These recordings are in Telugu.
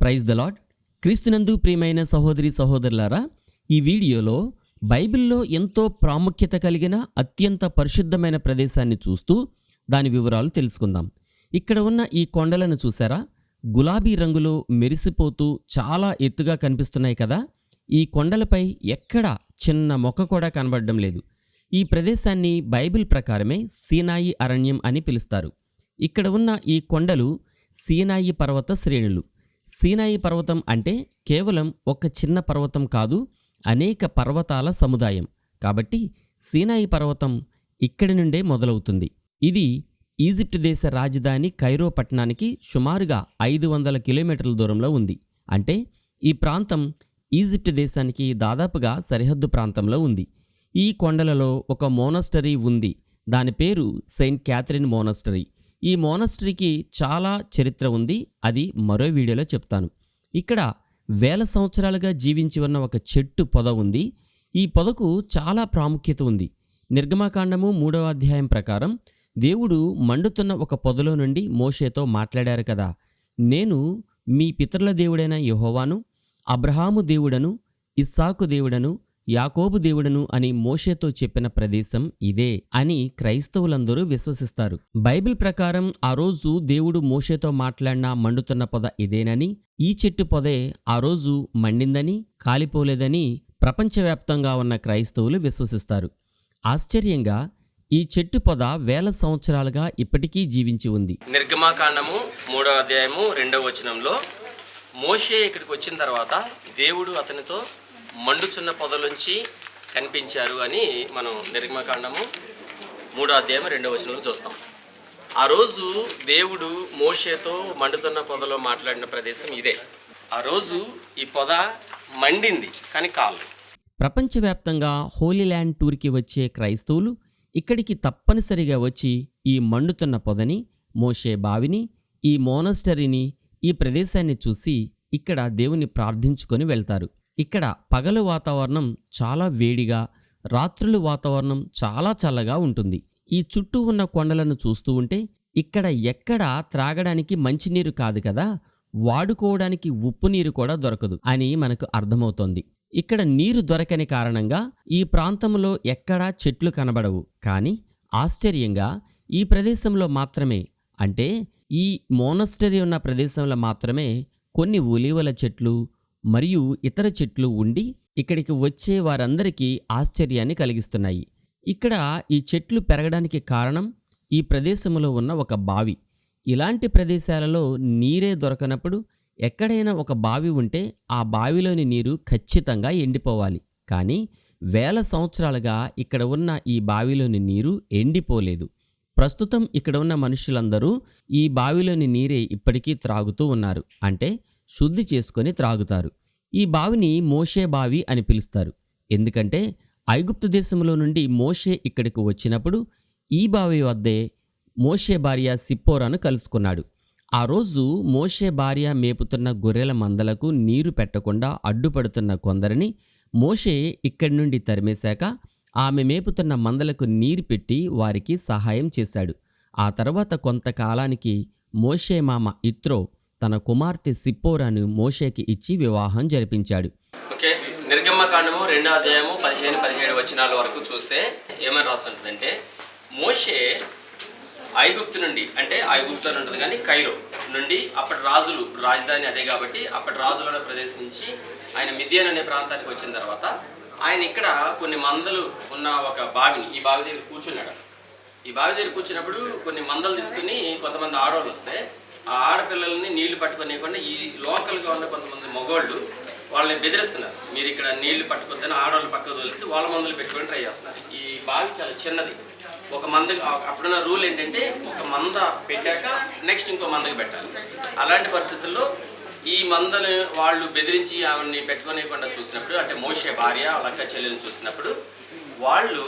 ప్రైజ్ ద లాడ్ క్రీస్తునందు ప్రియమైన సహోదరి సహోదరులారా ఈ వీడియోలో బైబిల్లో ఎంతో ప్రాముఖ్యత కలిగిన అత్యంత పరిశుద్ధమైన ప్రదేశాన్ని చూస్తూ దాని వివరాలు తెలుసుకుందాం. ఇక్కడ ఉన్న ఈ కొండలను చూసారా గులాబీ రంగులో మెరిసిపోతూ చాలా ఎత్తుగా కనిపిస్తున్నాయి కదా. ఈ కొండలపై ఎక్కడా చిన్న మొక్క కూడా కనబడడం లేదు. ఈ ప్రదేశాన్ని బైబిల్ ప్రకారమే సీనాయి అరణ్యం అని పిలుస్తారు. ఇక్కడ ఉన్న ఈ కొండలు సీనాయి పర్వత శ్రేణులు. సీనాయి పర్వతం అంటే కేవలం ఒక చిన్న పర్వతం కాదు అనేక పర్వతాల సముదాయం. కాబట్టి సీనాయి పర్వతం ఇక్కడి నుండే మొదలవుతుంది. ఇది ఈజిప్ట్ దేశ రాజధాని కైరో పట్టణానికి సుమారుగా ఐదు వందల కిలోమీటర్ల దూరంలో ఉంది. అంటే ఈ ప్రాంతం ఈజిప్ట్ దేశానికి దాదాపుగా సరిహద్దు ప్రాంతంలో ఉంది. ఈ కొండలలో ఒక మోనస్టరీ ఉంది. దాని పేరు సెయింట్ క్యాథరిన్ మోనస్టరీ. ఈ మోనస్ట్రీకి చాలా చరిత్ర ఉంది. అది మరో వీడియోలో చెప్తాను. ఇక్కడ వేల సంవత్సరాలుగా జీవించి ఉన్న ఒక చెట్టు పొద ఉంది. ఈ పొదకు చాలా ప్రాముఖ్యత ఉంది. నిర్గమాకాండము మూడవ అధ్యాయం ప్రకారం దేవుడు మండుతున్న ఒక పొదలో నుండి మోషేతో మాట్లాడారు కదా. నేను మీ పితరుల దేవుడైన యహోవాను అబ్రహాము దేవుడను ఇస్సాకు దేవుడను యాకోబు దేవుడను అని మోషేతో చెప్పిన ప్రదేశం ఇదే అని క్రైస్తవులందరూ విశ్వసిస్తారు. బైబిల్ ప్రకారం ఆ రోజు దేవుడు మోషేతో మాట్లాడిన మండుతున్న పొద ఇదేనని ఈ చెట్టు పొదే ఆ రోజు మండిందని కాలిపోలేదని ప్రపంచవ్యాప్తంగా ఉన్న క్రైస్తవులు విశ్వసిస్తారు. ఆశ్చర్యంగా ఈ చెట్టు పొద వేల సంవత్సరాలుగా ఇప్పటికీ జీవించి ఉంది. నిర్గమాకాండము మూడవ అధ్యాయము రెండవ వచనంలో మోషే ఇక్కడికి వచ్చిన తర్వాత దేవుడు అతనితో మండుచున్న పొదలోంచి కనిపించారు అని మనం నిర్మకాండము మూడో అధ్యాయం రెండో వచనంలో చూస్తాం. ఆ రోజు దేవుడు మోషేతో మండుతున్న పొదలో మాట్లాడిన ప్రదేశం ఇదే. ఆ రోజు ఈ పొద మండింది కానీ కాలు ప్రపంచవ్యాప్తంగా హోలీ ల్యాండ్ టూర్కి వచ్చే క్రైస్తవులు ఇక్కడికి తప్పనిసరిగా వచ్చి ఈ మండుతున్న పొదని మోషే బావిని ఈ మోనస్టరీని ఈ ప్రదేశాన్ని చూసి ఇక్కడ దేవుని ప్రార్థించుకొని వెళ్తారు. ఇక్కడ పగలు వాతావరణం చాలా వేడిగా రాత్రులు వాతావరణం చాలా చల్లగా ఉంటుంది. ఈ చుట్టూ ఉన్న కొండలను చూస్తూ ఉంటే ఇక్కడ ఎక్కడా త్రాగడానికి మంచినీరు కాదు కదా వాడుకోవడానికి ఉప్పు నీరు కూడా దొరకదు అని మనకు అర్థమవుతోంది. ఇక్కడ నీరు దొరకని కారణంగా ఈ ప్రాంతంలో ఎక్కడా చెట్లు కనబడవు. కానీ ఆశ్చర్యంగా ఈ ప్రదేశంలో మాత్రమే అంటే ఈ మోనస్టరీ ఉన్న ప్రదేశంలో మాత్రమే కొన్ని ఒలీవల చెట్లు మరియు ఇతర చెట్లు ఉండి ఇక్కడికి వచ్చే వారందరికీ ఆశ్చర్యాన్ని కలిగిస్తున్నాయి. ఇక్కడ ఈ చెట్లు పెరగడానికి కారణం ఈ ప్రదేశంలో ఉన్న ఒక బావి. ఇలాంటి ప్రదేశాలలో నీరే దొరకనప్పుడు ఎక్కడైనా ఒక బావి ఉంటే ఆ బావిలోని నీరు ఖచ్చితంగా ఎండిపోవాలి. కానీ వేల సంవత్సరాలుగా ఇక్కడ ఉన్న ఈ బావిలోని నీరు ఎండిపోలేదు. ప్రస్తుతం ఇక్కడ ఉన్న మనుషులందరూ ఈ బావిలోని నీరే ఇప్పటికీ త్రాగుతూ ఉన్నారు. అంటే శుద్ధి చేసుకొని త్రాగుతారు. ఈ బావిని మోషే బావి అని పిలుస్తారు. ఎందుకంటే ఐగుప్తు దేశంలో నుండి మోషే ఇక్కడికి వచ్చినప్పుడు ఈ బావి వద్దే మోషే భార్య సిప్పోరాను కలుసుకున్నాడు. ఆ రోజు మోషే భార్య మేపుతున్న గొర్రెల మందలకు నీరు పెట్టకుండా అడ్డుపడుతున్న కొందరిని మోషే ఇక్కడి నుండి తరిమేశాక ఆమె మేపుతున్న మందలకు నీరు పెట్టి వారికి సహాయం చేశాడు. ఆ తర్వాత కొంతకాలానికి మోషే మామ ఇత్రో తన కుమార్తె సిప్పోరాను మోషేకి ఇచ్చి వివాహం జరిపించాడు. ఓకే నిర్గమకాండము రెండో అధ్యాయము పదిహేను పదిహేడు వచనాల వరకు చూస్తే ఏమని రాసి మోషే ఐగుప్తు నుండి అంటే ఐగుప్తు అని ఉంటుంది కానీ కైరో నుండి అప్పటి రాజులు రాజధాని అదే కాబట్టి అప్పటి రాజులను ప్రదేశం ఆయన మిథియన్ అనే ప్రాంతానికి వచ్చిన తర్వాత ఆయన ఇక్కడ కొన్ని మందలు ఉన్న ఒక బావిని ఈ బావి దగ్గర కూర్చున్నాడు. ఈ బావి దగ్గర కూర్చున్నప్పుడు కొన్ని మందలు తీసుకుని కొంతమంది ఆడవాళ్ళు వస్తే ఆ ఆడపిల్లల్ని నీళ్ళు పట్టుకునేకుండా ఈ లోకల్గా ఉన్న కొంతమంది మగవాళ్ళు వాళ్ళని బెదిరిస్తున్నారు. మీరు ఇక్కడ నీళ్ళు పట్టుకొద్దని ఆడవాళ్ళు పక్కకు తోలిసి వాళ్ళ మందులు పెట్టుకొని ట్రై చేస్తున్నారు. ఈ బావి చాలా చిన్నది. ఒక మంద అప్పుడున్న రూల్ ఏంటంటే ఒక మంద పెట్టాక నెక్స్ట్ ఇంకో మందకి పెట్టాలి. అలాంటి పరిస్థితుల్లో ఈ మందను వాళ్ళు బెదిరించి ఆవిడని పెట్టుకోనివ్వకుండా చూసినప్పుడు అంటే మోషే భార్య వాళ్ళ అక్క చెల్లెలను చూసినప్పుడు వాళ్ళు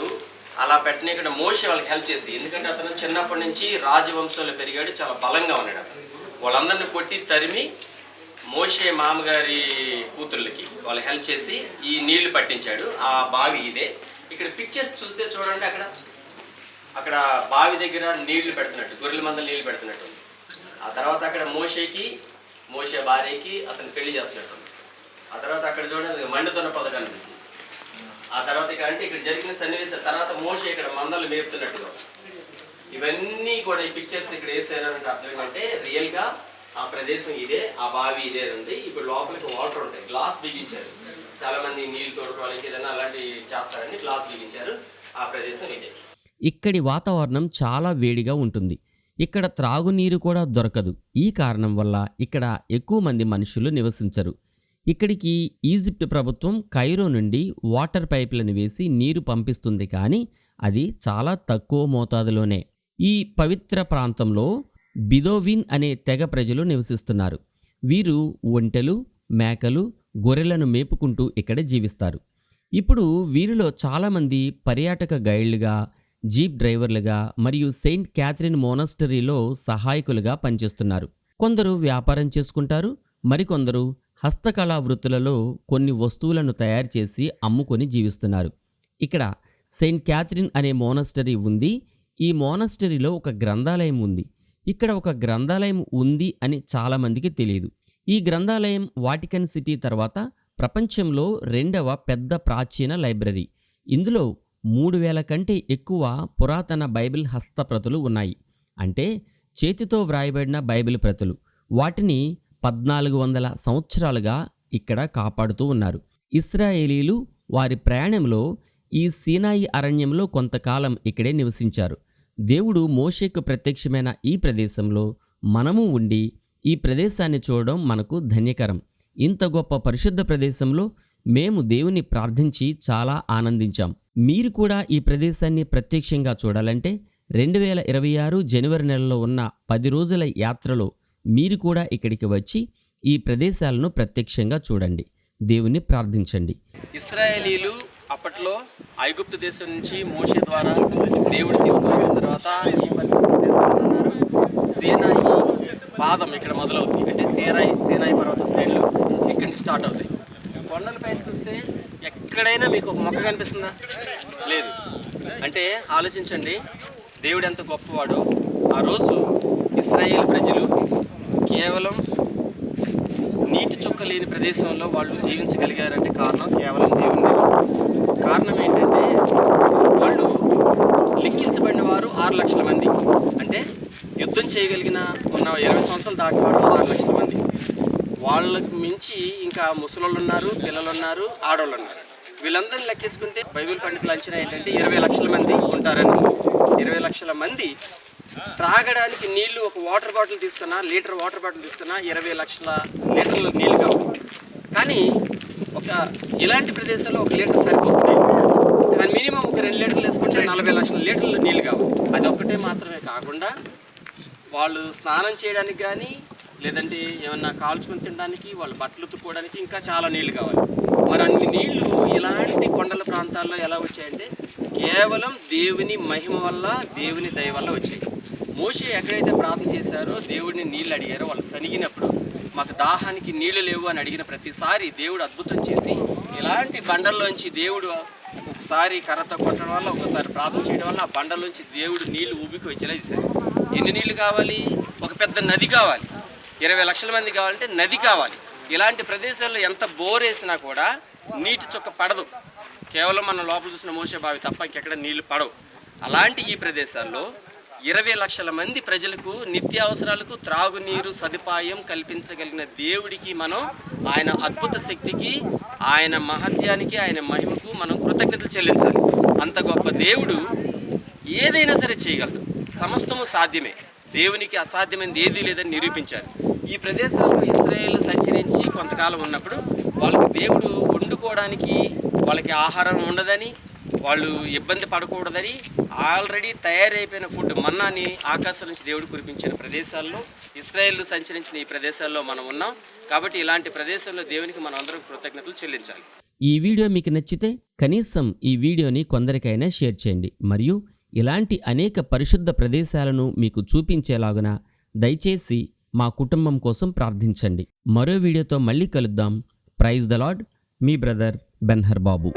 అలా పెట్టనీయకుండా మోషే వాళ్ళకి హెల్ప్ చేసి ఎందుకంటే అతను చిన్నప్పటి నుంచి రాజవంశంలో పెరిగాడు చాలా బలంగా ఉన్నాడు అతను. వాళ్ళందరిని కొట్టి తరిమి మోషే మామగారి కూతుర్లకి వాళ్ళు హెల్ప్ చేసి ఈ నీళ్ళు పట్టించాడు. ఆ బావి ఇదే. ఇక్కడ పిక్చర్స్ చూస్తే చూడండి అక్కడ. అక్కడ బావి దగ్గర నీళ్ళు పెడుతున్నట్టు గొర్రెల మందలు నీళ్ళు పెడుతున్నట్టు ఆ తర్వాత అక్కడ మోషేకి మోషే భార్యకి అతను పెళ్ళి చేస్తున్నట్టు ఆ తర్వాత అక్కడ చూడండి మండుతున్న పొద కనిపిస్తుంది ఆ తర్వాత ఇక్కడ అంటే ఇక్కడ జరిగిన సన్నివేశం తర్వాత మోషే ఇక్కడ మందలు మేపుతున్నట్టుగా ఇవన్నీ కూడా ఈ పిక్చర్స్ ఇక్కడ వేసారంటే. అర్థం ఏంటంటే రియల్గా ఆ ప్రదేశం ఇదే ఆ బావి ఇదే ఉంది. ఇప్పుడు లోపలికి వాటర్ ఉంటాయి. గ్లాస్ బిగించారు. చాలా మంది నీళ్ళు తోడుకోవాలి ఏదైనా అలాంటివి చేస్తారని గ్లాస్ బిగించారు. ఆ ప్రదేశం ఇదే. ఇక్కడి వాతావరణం చాలా వేడిగా ఉంటుంది. ఇక్కడ త్రాగునీరు కూడా దొరకదు. ఈ కారణం వల్ల ఇక్కడ ఎక్కువ మంది మనుషులు నివసించరు. ఇక్కడికి ఈజిప్ట్ ప్రభుత్వం కైరో నుండి వాటర్ పైపులను వేసి నీరు పంపిస్తుంది కానీ అది చాలా తక్కువ మోతాదులోనే. ఈ పవిత్ర ప్రాంతంలో బిదోవిన్ అనే తెగ ప్రజలు నివసిస్తున్నారు. వీరు ఒంటెలు మేకలు గొర్రెలను మేపుకుంటూ ఇక్కడ జీవిస్తారు. ఇప్పుడు వీరిలో చాలామంది పర్యాటక గైడ్లుగా జీప్ డ్రైవర్లుగా మరియు సెయింట్ క్యాథరిన్ మోనస్టరీలో సహాయకులుగా పనిచేస్తున్నారు. కొందరు వ్యాపారం చేసుకుంటారు మరికొందరు హస్తకళా వృత్తులలో కొన్ని వస్తువులను తయారు చేసి అమ్ముకొని జీవిస్తున్నారు. ఇక్కడ సెయింట్ క్యాథరిన్ అనే మోనస్టరీ ఉంది ఈ మోనస్టరీలో ఒక గ్రంథాలయం ఉంది. ఇక్కడ ఒక గ్రంథాలయం ఉంది అని చాలామందికి తెలియదు. ఈ గ్రంథాలయం వాటికన్ సిటీ తర్వాత ప్రపంచంలో రెండవ పెద్ద ప్రాచీన లైబ్రరీ. ఇందులో మూడు వేల కంటే ఎక్కువ పురాతన బైబిల్ హస్తప్రతులు ఉన్నాయి. అంటే చేతితో వ్రాయబడిన బైబిల్ ప్రతులు. వాటిని పద్నాలుగు వందల సంవత్సరాలుగా ఇక్కడ కాపాడుతూ ఉన్నారు. ఇస్రాయేలీలు వారి ప్రయాణంలో ఈ సీనాయి అరణ్యంలో కొంతకాలం ఇక్కడే నివసించారు. దేవుడు మోషేకు ప్రత్యక్షమైన ఈ ప్రదేశంలో మనము ఉండి ఈ ప్రదేశాన్ని చూడడం మనకు ధన్యకరం. ఇంత గొప్ప పరిశుద్ధ ప్రదేశంలో మేము దేవుని ప్రార్థించి చాలా ఆనందించాం. మీరు కూడా ఈ ప్రదేశాన్ని ప్రత్యక్షంగా చూడాలంటే రెండు వేల ఇరవై ఆరు జనవరి నెలలో ఉన్న పది రోజుల యాత్రలో మీరు కూడా ఇక్కడికి వచ్చి ఈ ప్రదేశాలను ప్రత్యక్షంగా చూడండి. దేవుని ప్రార్థించండి. ఇస్రాయేలీలు అప్పట్లో ఐగుప్తు దేశం నుంచి మోషే ద్వారా దేవుడు తీసుకొచ్చిన తర్వాత సేనాయి పాదం ఇక్కడ మొదలవుతుంది. అంటే సేనాయి సేనాయి పర్వత శ్రేణులు ఇక్కడి నుంచి స్టార్ట్ అవుతాయి. కొండలపైన చూస్తే ఎక్కడైనా మీకు ఒక మొక్క కనిపిస్తుందా? లేదు. అంటే ఆలోచించండి దేవుడు ఎంత గొప్పవాడో. ఆ రోజు ఇస్రాయేల్ ప్రజలు కేవలం నీటి చుక్క లేని ప్రదేశంలో వాళ్ళు జీవించగలిగారంటే కారణం కేవలం దేవుని కారణం ఏంటంటే వాళ్ళు లిఖించబడిన వారు ఆరు లక్షల మంది. అంటే యుద్ధం చేయగలిగిన ఉన్న ఇరవై సంవత్సరాలు దాటిన వారు ఆరు లక్షల మంది. వాళ్ళకు మించి ఇంకా ముసలోళ్ళు ఉన్నారు పిల్లలు ఉన్నారు ఆడవాళ్ళు ఉన్నారు వీళ్ళందరినీ లెక్కేసుకుంటే బైబిల్ పండితుల అంచనా ఏంటంటే ఇరవై లక్షల మంది ఉంటారని ఇరవై లక్షల మంది త్రాగడానికి నీళ్ళు ఒక వాటర్ బాటిల్ తీసుకున్నా లీటర్ వాటర్ బాటిల్ తీసుకున్నా ఇరవై లక్షల లీటర్ల నీళ్ళు కావాలి. కానీ ఒక ఇలాంటి ప్రదేశాల్లో ఒక లీటర్ సరిపోతుంది. కానీ మినిమం ఒక రెండు లీటర్లు వేసుకుంటే నలభై లక్షల లీటర్ల నీళ్ళు కావాలి. అది ఒక్కటే మాత్రమే కాకుండా వాళ్ళు స్నానం చేయడానికి కానీ లేదంటే ఏమన్నా కాల్చుకొని తినడానికి వాళ్ళు బట్టలు ఉతుక్కోవడానికి ఇంకా చాలా నీళ్ళు కావాలి. మరి అన్ని నీళ్ళు ఇలాంటి కొండల ప్రాంతాల్లో ఎలా వచ్చాయంటే కేవలం దేవుని మహిమ వల్ల దేవుని దయ వల్ల వచ్చాయి. మోషే ఎక్కడైతే ప్రార్థన చేశారో దేవుడిని నీళ్ళు అడిగారో వాళ్ళు సనిగినప్పుడు మాకు దాహానికి నీళ్ళు లేవు అని అడిగిన ప్రతిసారి దేవుడు అద్భుతం చేసి ఇలాంటి బండల్లోంచి దేవుడు ఒకసారి కర్రతో కొట్టడం వల్ల ఒకసారి ప్రార్థన చేయడం వల్ల ఆ బండలోంచి దేవుడు నీళ్ళు ఊబికి వచ్చేలా చేశారు. ఎన్ని నీళ్ళు కావాలి? ఒక పెద్ద నది కావాలి. ఇరవై లక్షల మంది కావాలంటే నది కావాలి. ఇలాంటి ప్రదేశాల్లో ఎంత బోర్ వేసినా కూడా నీటి చుక్క పడదు. కేవలం మనం లోపల చూసిన మోసే బావి తప్ప ఇంకెక్కడ నీళ్ళు పడవు. అలాంటి ఈ ప్రదేశాల్లో ఇరవై లక్షల మంది ప్రజలకు నిత్యావసరాలకు త్రాగునీరు సదుపాయం కల్పించగలిగిన దేవుడికి మనం ఆయన అద్భుత శక్తికి ఆయన మహత్యానికి ఆయన మహిమకు మనం కృతజ్ఞతలు చెల్లించాలి. అంత గొప్ప దేవుడు ఏదైనా సరే చేయగలడు. సమస్తము సాధ్యమే. దేవునికి అసాధ్యమైనది ఏదీ లేదని నిరూపించారు ఈ ప్రదేశంలో ఇస్రాయేల్ సంచరించి కొంతకాలం ఉన్నప్పుడు వాళ్ళకి దేవుడు వండుకోవడానికి వాళ్ళకి ఆహారం ఉండదని వాళ్ళు ఇబ్బంది పడకూడదని ఆల్రెడీ తయారైపోయిన ఫుడ్ మన్నాని ఆకాశం నుంచి దేవుడు కురిపించిన ప్రదేశాల్లో ఇస్రాయేల్ సంచరించిన ఈ ప్రదేశాల్లో మనం ఉన్నాం. కాబట్టి ఇలాంటి ప్రదేశంలో దేవునికి మనం అందరం కృతజ్ఞతలు చెల్లించాలి. ఈ వీడియో మీకు నచ్చితే కనీసం ఈ వీడియోని కొందరికైనా షేర్ చేయండి. మరియు ఇలాంటి అనేక పరిశుద్ధ ప్రదేశాలను మీకు చూపించేలాగున దయచేసి మా కుటుంబం కోసం ప్రార్థించండి. మరో వీడియోతో మళ్ళీ కలుద్దాం. ప్రైజ్ ద లాడ్ మీ బ్రదర్ బెన్హర్ బాబు.